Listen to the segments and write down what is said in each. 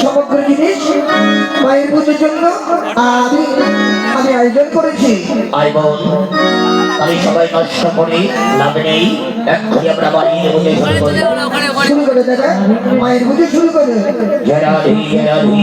সমগ্র জিনিস মায়ের পুজোর জন্য আমি আমি আয়োজন করেছি। আমি সবাই নষ্ট করি লাভ নেই। এক্ষুনি আমরা বাড়ি দেবো শুরু করি শুরু করে দাদা মায়ের পুজো শুরু করে জেরাধি জেরাধি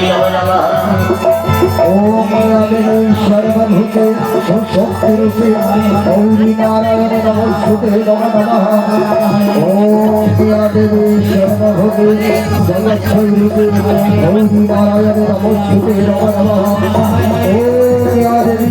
নমস্কার শ্রী নম নমঃ ওম সর্বভূতে শক্তিরূপে গৌরী নারায়ণ নমস্তুতে নম নমঃ ওম দেবী সর্বভূতে জগৎস্বরূপে গৌরী নারায়ণ নমস্তুতে নম নমঃ ওম দেবী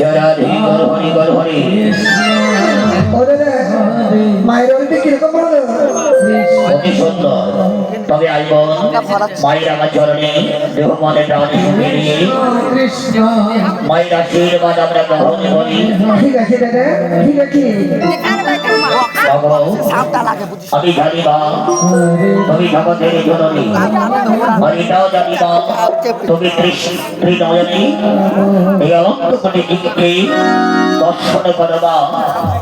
জরা হরি বল হরি মায়ের কীরকম অতি সুন্দর। তবে মায়ের আমার চরণে দেহ মনে প্রাণ সুখে নিয়ে মায়ের আশীর্বাদ আমরা গ্রহণ করি। ঠিক আছে দাদা ঠিক আছে। আমি জানি মা তুমি জগতের জননী এটাও জানি তুমি ত্রিনয়নী এই অনন্ত কোটি দিককে দর্শন করবা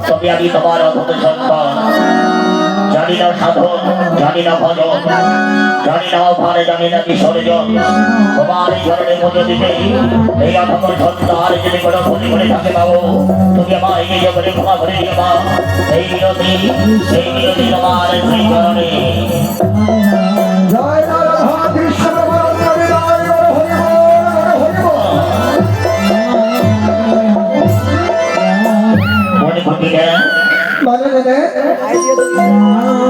তবে আমি তোমার অভূত সন্তান জানি না সাধন জানি না ভজন জানি না ভারে জানি না বিসর্জন তোমার ধরনের মধ্যে দিতে এই অধম সন্তান যদি কোনো ভুল করে থাকে বাবু, তুমি আমার এই জগতে ক্ষমা করে দিও এই বিরতি সেই বিরতি তোমার সেই চরণে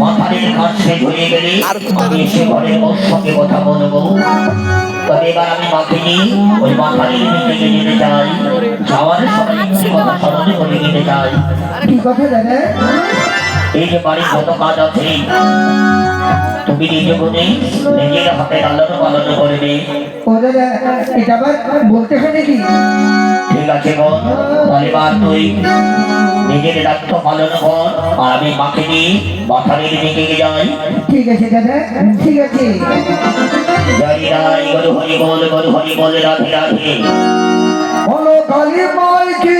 মাথার কাজ শেষ হয়ে গেলে আমি এসে ঘরে ওর সঙ্গে কথা বলব। তবে এবার আমি মাকে ওই মাথারের দিকে যেতে চাই। যাওয়ার সময় কথা স্মরণে করে নিতে চাই। কি কথা দাদা? এই যে বাড়ির যত কাজ আছে তুমি নিজে গুণে নিজের হাতে লালন পালন করবে এটা আবার বলতেছে নাকি ঠিক আছে বোন তাহলে এবার তুই নিজের দায়িত্ব পালন কর আর আমি মাকে নিয়ে মাথারের দিকে যাই। ঠিক আছে দাদা ঠিক আছে। জয় রাই গরু হরি বল গরু হরি বল রাধে রাধে। বলো কালী মাই কি?